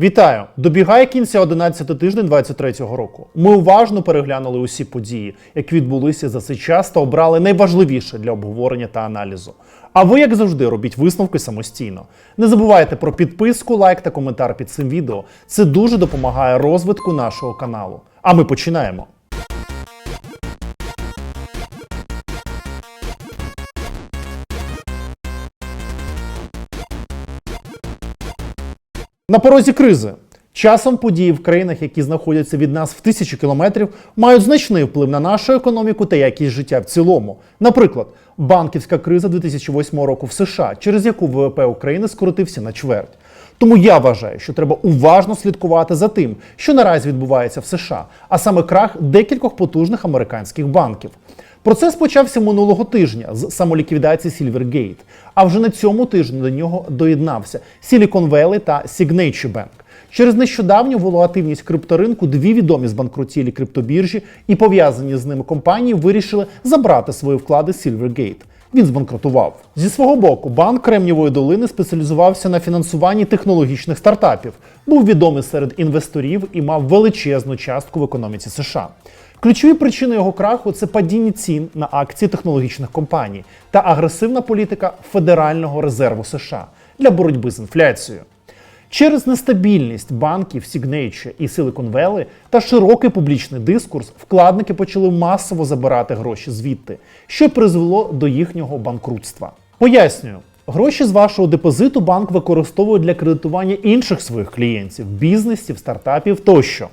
Вітаю! Добігає кінця 11 тиждень 23-го року. Ми уважно переглянули усі події, які відбулися за цей час, та обрали найважливіше для обговорення та аналізу. А ви, як завжди, робіть висновки самостійно. Не забувайте про підписку, лайк та коментар під цим відео. Це дуже допомагає розвитку нашого каналу. А ми починаємо. На порозі кризи. Часом події в країнах, які знаходяться від нас в тисячі кілометрів, мають значний вплив на нашу економіку та якість життя в цілому. Наприклад, банківська криза 2008 року в США, через яку ВВП України скоротився на чверть. Тому я вважаю, що треба уважно слідкувати за тим, що наразі відбувається в США, а саме крах декількох потужних американських банків. Процес почався минулого тижня з самоліквідації Silvergate, а вже на цьому тижні до нього доєднався Silicon Valley та Signature Bank. Через нещодавню волатильність крипторинку дві відомі збанкрутілі криптобіржі і пов'язані з ними компанії вирішили забрати свої вклади Silvergate. Він збанкрутував. Зі свого боку, банк Кремнівої долини спеціалізувався на фінансуванні технологічних стартапів, був відомий серед інвесторів і мав величезну частку в економіці США. Ключові причини його краху це падіння цін на акції технологічних компаній та агресивна політика Федерального резерву США для боротьби з інфляцією. Через нестабільність банків Signature і Silicon Valley та широкий публічний дискурс вкладники почали масово забирати гроші звідти, що призвело до їхнього банкрутства. Пояснюю, гроші з вашого депозиту банк використовує для кредитування інших своїх клієнтів, бізнесів, стартапів тощо.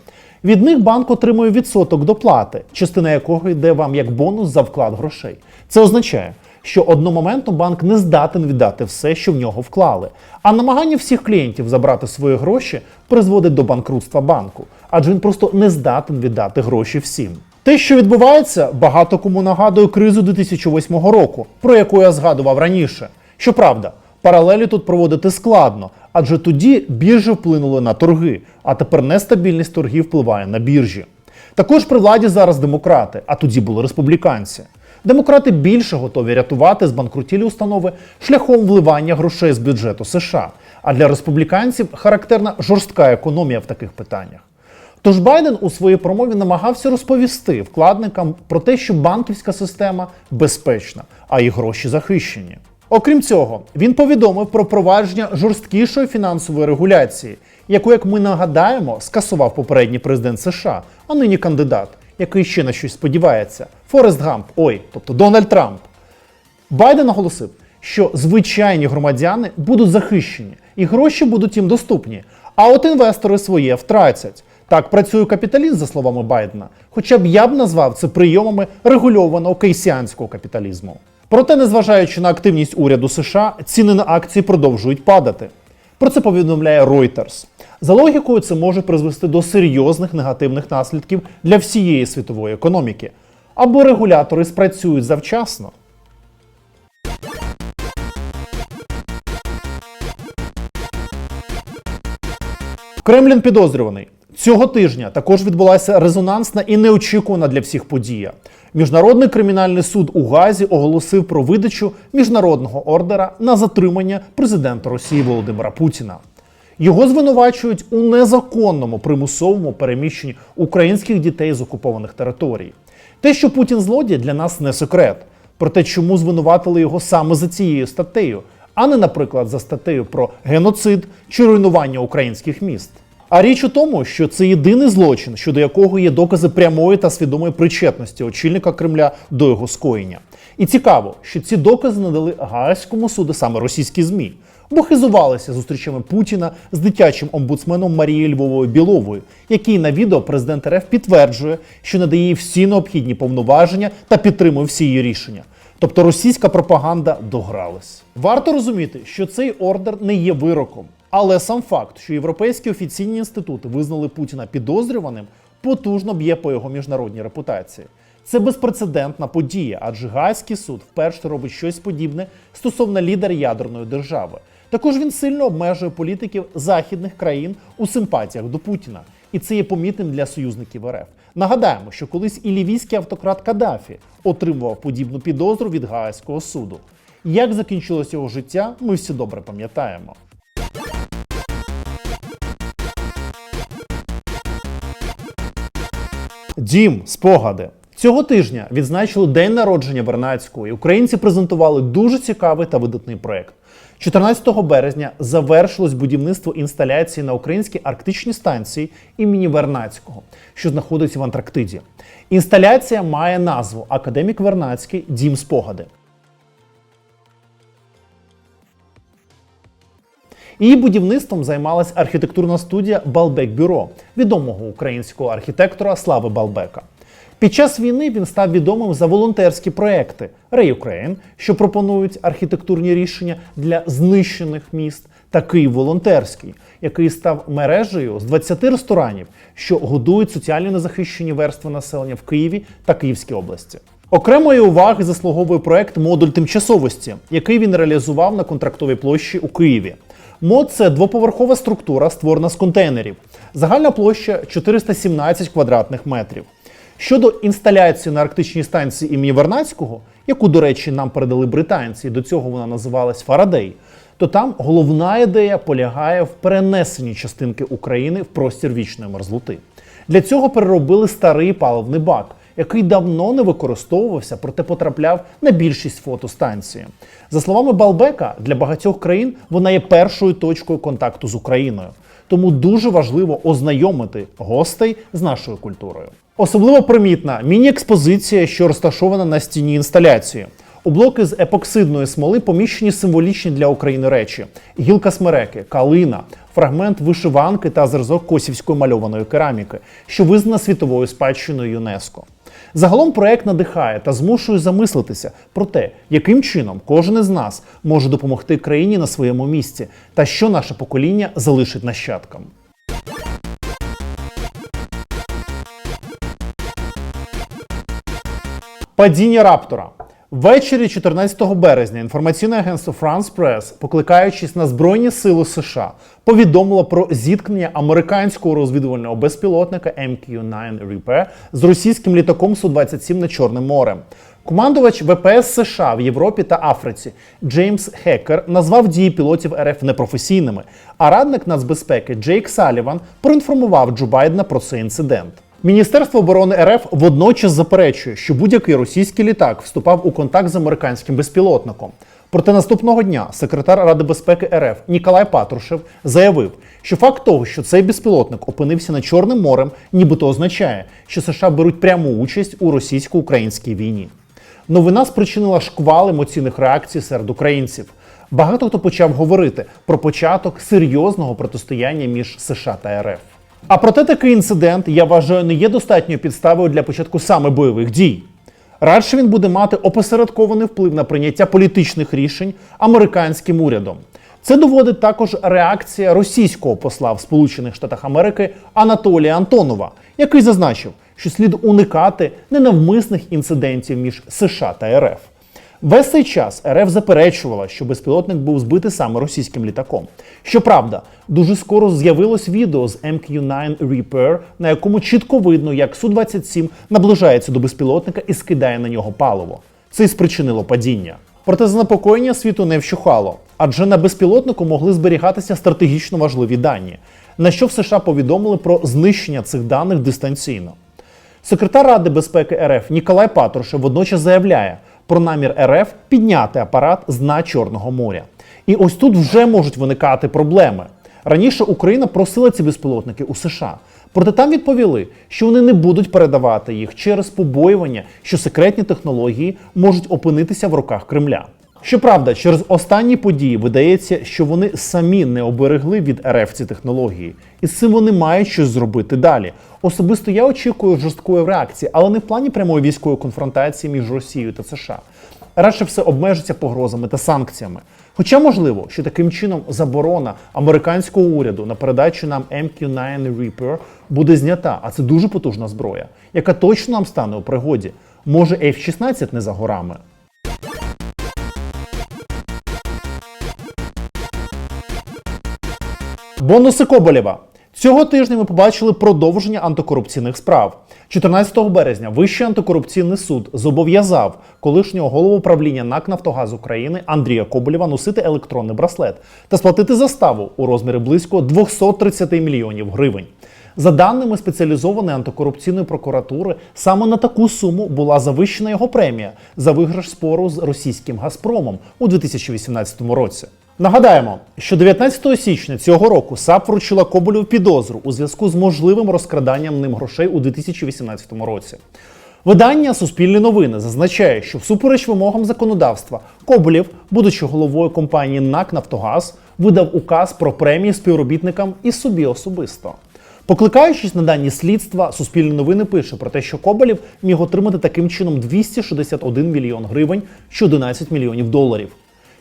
Від них банк отримує відсоток доплати, частина якого йде вам як бонус за вклад грошей. Це означає, що одномоментно банк не здатен віддати все, що в нього вклали. А намагання всіх клієнтів забрати свої гроші призводить до банкрутства банку, адже він просто не здатен віддати гроші всім. Те, що відбувається, багато кому нагадує кризу 2008 року, про яку я згадував раніше. Щоправда, паралелі тут проводити складно, адже тоді біржі вплинули на торги, а тепер нестабільність торгів впливає на біржі. Також при владі зараз демократи, а тоді були республіканці. Демократи більше готові рятувати збанкрутілі установи шляхом вливання грошей з бюджету США. А для республіканців характерна жорстка економія в таких питаннях. Тож Байден у своїй промові намагався розповісти вкладникам про те, що банківська система безпечна, а їх гроші захищені. Окрім цього, він повідомив про провадження жорсткішої фінансової регуляції, яку, як ми нагадаємо, скасував попередній президент США, а нині кандидат, який ще на щось сподівається Форест Гамп, ой, тобто Дональд Трамп. Байден наголосив, що звичайні громадяни будуть захищені і гроші будуть їм доступні, а от інвестори своє втратять. Так працює капіталізм, за словами Байдена. Хоча б я б назвав це прийомами регульованого кейсіанського капіталізму. Проте, незважаючи на активність уряду США, ціни на акції продовжують падати. Про це повідомляє Reuters. За логікою, це може призвести до серйозних негативних наслідків для всієї світової економіки. Або регулятори спрацюють завчасно. Кремлін підозрюваний. Цього тижня також відбулася резонансна і неочікувана для всіх подія. Міжнародний кримінальний суд у Газі оголосив про видачу міжнародного ордера на затримання президента Росії Володимира Путіна. Його звинувачують у незаконному примусовому переміщенні українських дітей з окупованих територій. Те, що Путін злодій, для нас не секрет. Проте, чому звинуватили його саме за цією статтею, а не, наприклад, за статтею про геноцид чи руйнування українських міст. А річ у тому, що це єдиний злочин, щодо якого є докази прямої та свідомої причетності очільника Кремля до його скоєння. І цікаво, що ці докази надали Гаазькому суду саме російські змі, бо хизувалися зустрічами Путіна з дитячим омбудсменом Марією Львовою Біловою, який на відео президент РФ підтверджує, що надає їй всі необхідні повноваження та підтримує всі її рішення. Тобто російська пропаганда догралась. Варто розуміти, що цей ордер не є вироком. Але сам факт, що європейські офіційні інститути визнали Путіна підозрюваним, потужно б'є по його міжнародній репутації. Це безпрецедентна подія, адже Гаазький суд вперше робить щось подібне стосовно лідера ядерної держави. Також він сильно обмежує політиків західних країн у симпатіях до Путіна, і це є помітним для союзників РФ. Нагадаємо, що колись і лівійський автократ Каддафі отримував подібну підозру від Гаазького суду. Як закінчилось його життя, ми всі добре пам'ятаємо. Дім, спогади. Цього тижня відзначили день народження Вернацького, і українці презентували дуже цікавий та видатний проект. 14 березня завершилось будівництво інсталяції на українській арктичній станції імені Вернацького, що знаходиться в Антарктиді. Інсталяція має назву Академік Вернацький Дім спогади. Її будівництвом займалась архітектурна студія Балбек Бюро відомого українського архітектора Слави Балбека. Під час війни він став відомим за волонтерські проекти Реюкрейн, що пропонують архітектурні рішення для знищених міст, та Київ волонтерський, який став мережею з 20 ресторанів, що годують соціально незахищені верстви населення в Києві та Київській області. Окремої уваги заслуговує проект Модуль тимчасовості, який він реалізував на контрактовій площі у Києві. МОД це двоповерхова структура, створена з контейнерів. Загальна площа 417 квадратних метрів. Щодо інсталяції на арктичній станції імені Вернацького, яку, до речі, нам передали британці, до цього вона називалась Фарадей, то там головна ідея полягає в перенесенні частинки України в простір вічної мерзлоти. Для цього переробили старий паливний бак, який давно не використовувався, проте потрапляв на більшість фотостанції. За словами Балбека, для багатьох країн вона є першою точкою контакту з Україною. Тому дуже важливо ознайомити гостей з нашою культурою. Особливо примітна міні-експозиція, що розташована на стіні інсталяції. У блоки з епоксидної смоли поміщені символічні для України речі: гілка смереки, калина, фрагмент вишиванки та зразок косівської мальованої кераміки, що визнана світовою спадщиною ЮНЕСКО. Загалом проект надихає та змушує замислитися про те, яким чином кожен із нас може допомогти країні на своєму місці, та що наше покоління залишить нащадкам. Падіння раптора. Ввечері 14 березня інформаційне агентство France Press, покликаючись на Збройні Сили США, повідомило про зіткнення американського розвідувального безпілотника MQ-9 Reaper з російським літаком Су-27 над Чорним морем. Командувач ВПС США в Європі та Африці Джеймс Хекер назвав дії пілотів РФ непрофесійними, а радник нацбезпеки Джейк Саліван проінформував Джо Байдена про цей інцидент. Міністерство оборони РФ водночас заперечує, що будь-який російський літак вступав у контакт з американським безпілотником. Проте наступного дня секретар Ради безпеки РФ Ніколай Патрушев заявив, що факт того, що цей безпілотник опинився над Чорним морем, нібито означає, що США беруть пряму участь у російсько-українській війні. Новина спричинила шквал емоційних реакцій серед українців. Багато хто почав говорити про початок серйозного протистояння між США та РФ. А проте такий інцидент, я вважаю, не є достатньою підставою для початку саме бойових дій. Радше він буде мати опосередкований вплив на прийняття політичних рішень американським урядом. Це доводить також реакція російського посла в Сполучених Штатах Америки Анатолія Антонова, який зазначив, що слід уникати ненавмисних інцидентів між США та РФ. Весь цей час РФ заперечувала, що безпілотник був збитий саме російським літаком. Щоправда, дуже скоро з'явилось відео з MQ-9 Reaper, на якому чітко видно, як Су-27 наближається до безпілотника і скидає на нього паливо. Це й спричинило падіння. Проте занепокоєння світу не вщухало, адже на безпілотнику могли зберігатися стратегічно важливі дані, на що в США повідомили про знищення цих даних дистанційно. Секретар Ради безпеки РФ Ніколай Патрушев водночас заявляє про намір РФ підняти апарат з дна Чорного моря. І ось тут вже можуть виникати проблеми. Раніше Україна просила ці безпілотники у США. Проте там відповіли, що вони не будуть передавати їх через побоювання, що секретні технології можуть опинитися в руках Кремля. Щоправда, через останні події видається, що вони самі не оберегли від РФ ці технології, і з цим вони мають щось зробити далі. Особисто я очікую жорсткої реакції, але не в плані прямої військової конфронтації між Росією та США. Радше все обмежиться погрозами та санкціями. Хоча можливо, що таким чином заборона американського уряду на передачу нам MQ-9 Reaper буде знята, а це дуже потужна зброя, яка точно нам стане у пригоді. Може, F-16 не за горами. Бонуси Коболєва. Цього тижня ми побачили продовження антикорупційних справ. 14 березня Вищий антикорупційний суд зобов'язав колишнього голову правління НАК Нафтогаз України Андрія Коболєва носити електронний браслет та сплатити заставу у розмірі близько 230 мільйонів гривень. За даними спеціалізованої антикорупційної прокуратури, саме на таку суму була завищена його премія за виграш спору з російським Газпромом у 2018 році. Нагадаємо, що 19 січня цього року САП вручила Коболєву підозру у зв'язку з можливим розкраданням ним грошей у 2018 році. Видання Суспільні новини зазначає, що всупереч вимогам законодавства Коболєв, будучи головою компанії НАК Нафтогаз, видав указ про премії співробітникам і собі особисто. Покликаючись на дані слідства, Суспільні новини пише про те, що Коболєв міг отримати таким чином 261 мільйон гривень чи 11 мільйонів доларів.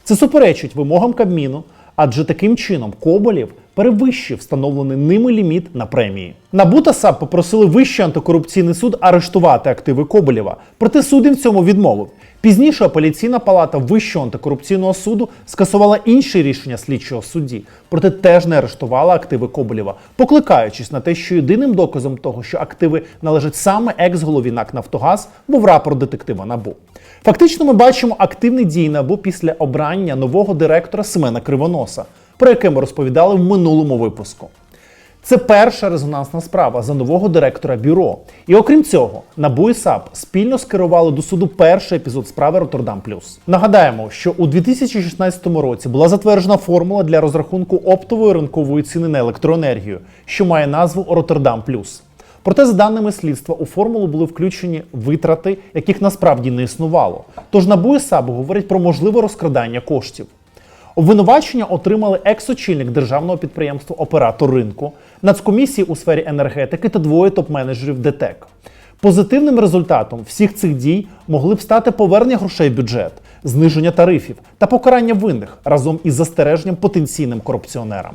Це суперечить вимогам Кабміну, адже таким чином Коболєв перевищив встановлений ними ліміт на премії. НАБУ та САП попросили Вищий антикорупційний суд арештувати активи Коболєва, проте суд їм в цьому відмовив. Пізніше апеляційна палата Вищого антикорупційного суду скасувала інші рішення слідчого судді, проте теж не арештувала активи Коболєва, покликаючись на те, що єдиним доказом того, що активи належать саме екс-голові НАК Нафтогаз, був рапорт детектива НАБУ. Фактично, ми бачимо активні дії НАБУ після обрання нового директора Семена Кривоноса, про яке ми розповідали в минулому випуску. Це перша резонансна справа за нового директора бюро. І окрім цього, НАБУ і САП спільно скерували до суду перший епізод справи Роттердам Плюс. Нагадаємо, що у 2016 році була затверджена формула для розрахунку оптової ринкової ціни на електроенергію, що має назву Роттердам Плюс. Проте, за даними слідства, у формулу були включені витрати, яких насправді не існувало. Тож НАБУ і САП говорять про можливе розкрадання коштів. Обвинувачення отримали екс-очільник державного підприємства Оператор ринку, нацкомісії у сфері енергетики та двоє топ-менеджерів ДТЕК. Позитивним результатом всіх цих дій могли б стати повернення грошей в бюджет, зниження тарифів та покарання винних разом із застереженням потенційним корупціонерам.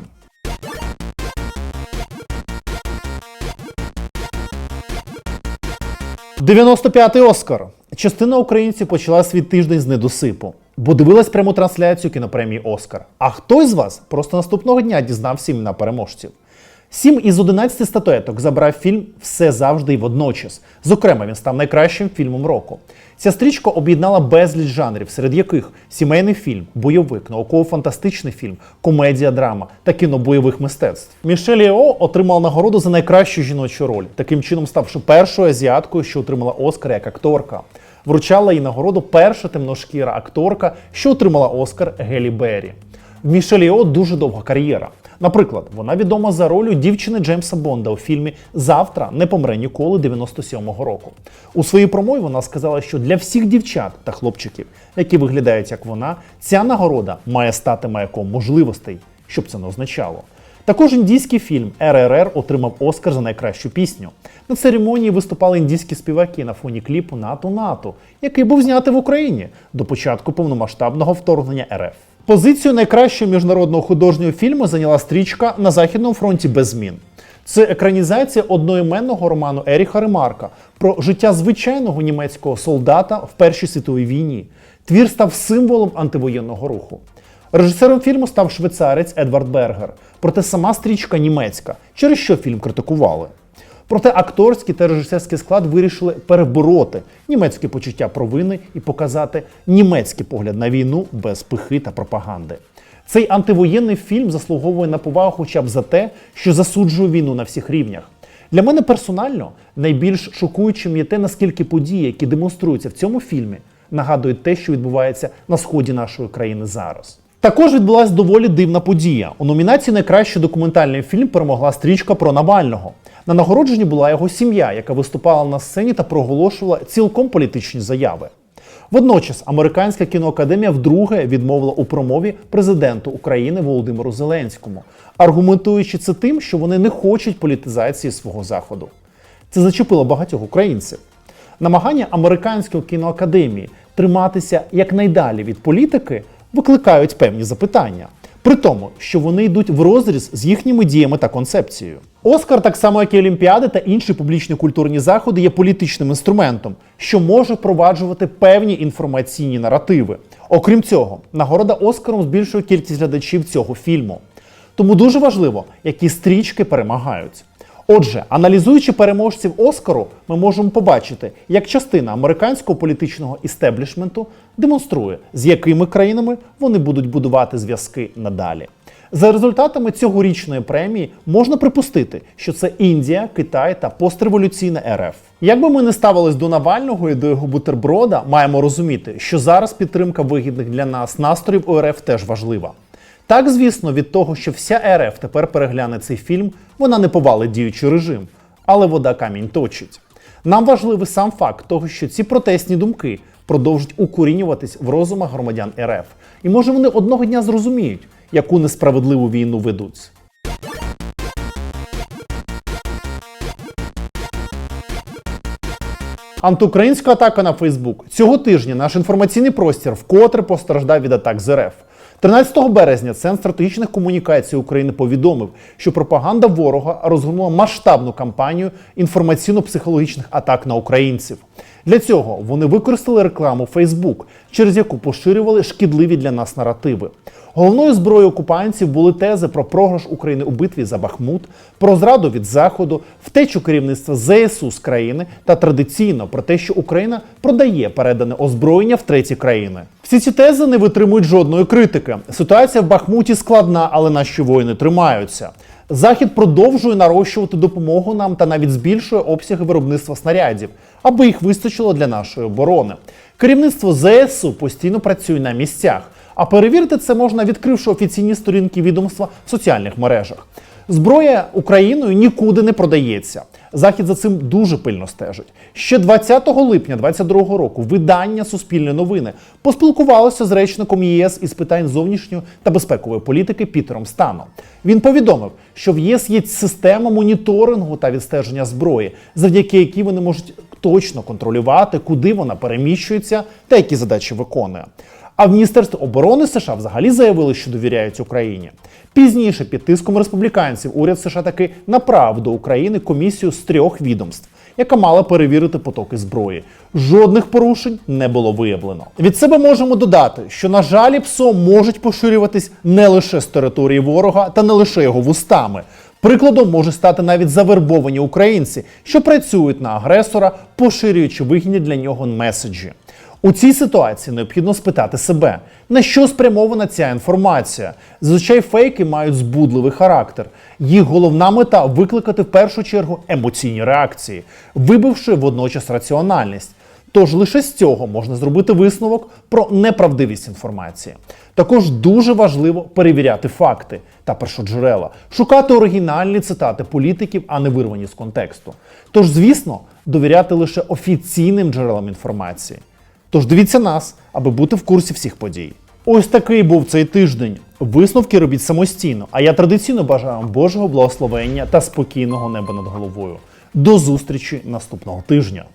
95-й Оскар. Частина українців почала свій тиждень з недосипу, бо дивилась пряму трансляцію кінопремії Оскар. А хтось з вас просто наступного дня дізнався імена переможців. Сім із 11 статуеток забрав фільм Все завжди і водночас. Зокрема, він став найкращим фільмом року. Ця стрічка об'єднала безліч жанрів, серед яких сімейний фільм, бойовик, науково-фантастичний фільм, комедія, драма та кіно бойових мистецтв. Мішель Yeoh отримала нагороду за найкращу жіночу роль, таким чином ставши першою азіаткою, що отримала Оскар як акторка. Вручала їй нагороду перша темношкіра акторка, що отримала Оскар Гелі Беррі. В Мішель Yeoh дуже довга кар'єра. Наприклад, вона відома за ролью дівчини Джеймса Бонда у фільмі Завтра не помре ніколи 97-го року. У своїй промові вона сказала, що для всіх дівчат та хлопчиків, які виглядають як вона, ця нагорода має стати маяком можливостей, щоб це не означало. Також індійський фільм РРР отримав Оскар за найкращу пісню. На церемонії виступали індійські співаки на фоні кліпу НАТО НАТО, який був знятий в Україні до початку повномасштабного вторгнення РФ. Позицію найкращого міжнародного художнього фільму зайняла стрічка на Західному фронті без змін. Це екранізація одноіменного роману Еріха Ремарка про життя звичайного німецького солдата в Першій світовій війні. Твір став символом антивоєнного руху. Режисером фільму став швейцарець Едвард Бергер, проте сама стрічка німецька, через що фільм критикували. Проте акторський та режисерський склад вирішили перебороти німецьке почуття провини і показати німецький погляд на війну без пихи та пропаганди. Цей антивоєнний фільм заслуговує на повагу хоча б за те, що засуджує війну на всіх рівнях. Для мене персонально найбільш шокуючим є те, наскільки події, які демонструються в цьому фільмі, нагадують те, що відбувається на сході нашої країни зараз. Також відбулася доволі дивна подія. У номінації Найкращий документальний фільм перемогла стрічка про Навального. На нагородженні була його сім'я, яка виступала на сцені та проголошувала цілком політичні заяви. Водночас американська кіноакадемія вдруге відмовила у промові президенту України Володимиру Зеленському, аргументуючи це тим, що вони не хочуть політизації свого заходу. Це зачепило багатьох українців. Намагання американської кіноакадемії триматися якнайдалі від політики викликають певні запитання. При тому, що вони йдуть в розріз з їхніми діями та концепцією. Оскар, так само як і Олімпіади та інші публічні культурні заходи, є політичним інструментом, що може впроваджувати певні інформаційні наративи. Окрім цього, нагорода Оскаром збільшує кількість глядачів цього фільму. Тому дуже важливо, які стрічки перемагають. Отже, аналізуючи переможців Оскару, ми можемо побачити, як частина американського політичного істеблішменту демонструє, з якими країнами вони будуть будувати зв'язки надалі. За результатами цьогорічної премії можна припустити, що це Індія, Китай та постреволюційна РФ. Як би ми не ставились до Навального і до його бутерброда, маємо розуміти, що зараз підтримка вигідних для нас настроїв у РФ теж важлива. Так, звісно, від того, що вся РФ тепер перегляне цей фільм, вона не повалить діючий режим, але вода камінь точить. Нам важливий сам факт того, що ці протестні думки продовжать укорінюватись в розумах громадян РФ. І може вони одного дня зрозуміють, яку несправедливу війну ведуть. Антиукраїнська атака на Фейсбук. Цього тижня наш інформаційний простір вкотре постраждав від атак з РФ. 13 березня Центр стратегічних комунікацій України повідомив, що пропаганда ворога розгорнула масштабну кампанію інформаційно-психологічних атак на українців. Для цього вони використали рекламу Facebook, через яку поширювали шкідливі для нас наративи. Головною зброєю окупантів були тези про програш України у битві за Бахмут, про зраду від Заходу, втечу керівництва ЗСУ з країни та традиційно про те, що Україна продає передане озброєння в треті країни. Всі ці тези не витримують жодної критики. Ситуація в Бахмуті складна, але наші воїни тримаються. Захід продовжує нарощувати допомогу нам та навіть збільшує обсяги виробництва снарядів, аби їх вистачило для нашої оборони. Керівництво ЗСУ постійно працює на місцях, а перевірити це можна, відкривши офіційні сторінки відомства в соціальних мережах. Зброя Україною нікуди не продається. Захід за цим дуже пильно стежить. Ще 20 липня 2022 року видання Суспільне новини поспілкувалося з речником ЄС із питань зовнішньої та безпекової політики Пітером Стано. Він повідомив, що в ЄС є система моніторингу та відстеження зброї, завдяки якій вони можуть точно контролювати, куди вона переміщується та які задачі виконує. А в Міністерстві оборони США взагалі заявили, що довіряють Україні. Пізніше під тиском республіканців уряд США таки направив до України комісію з трьох відомств, яка мала перевірити потоки зброї. Жодних порушень не було виявлено. Від себе можемо додати, що на жаль, ПСО можуть поширюватись не лише з території ворога та не лише його вустами. Прикладом може стати навіть завербовані українці, що працюють на агресора, поширюючи вигідні для нього меседжі. У цій ситуації необхідно спитати себе, на що спрямована ця інформація. Зазвичай фейки мають збудливий характер. Їх головна мета викликати в першу чергу емоційні реакції, вибивши водночас раціональність. Тож лише з цього можна зробити висновок про неправдивість інформації. Також дуже важливо перевіряти факти та першоджерела, шукати оригінальні цитати політиків, а не вирвані з контексту. Тож, звісно, довіряти лише офіційним джерелам інформації. Тож дивіться нас, аби бути в курсі всіх подій. Ось такий був цей тиждень. Висновки робіть самостійно. А я традиційно бажаю вам Божого благословення та спокійного неба над головою. До зустрічі наступного тижня.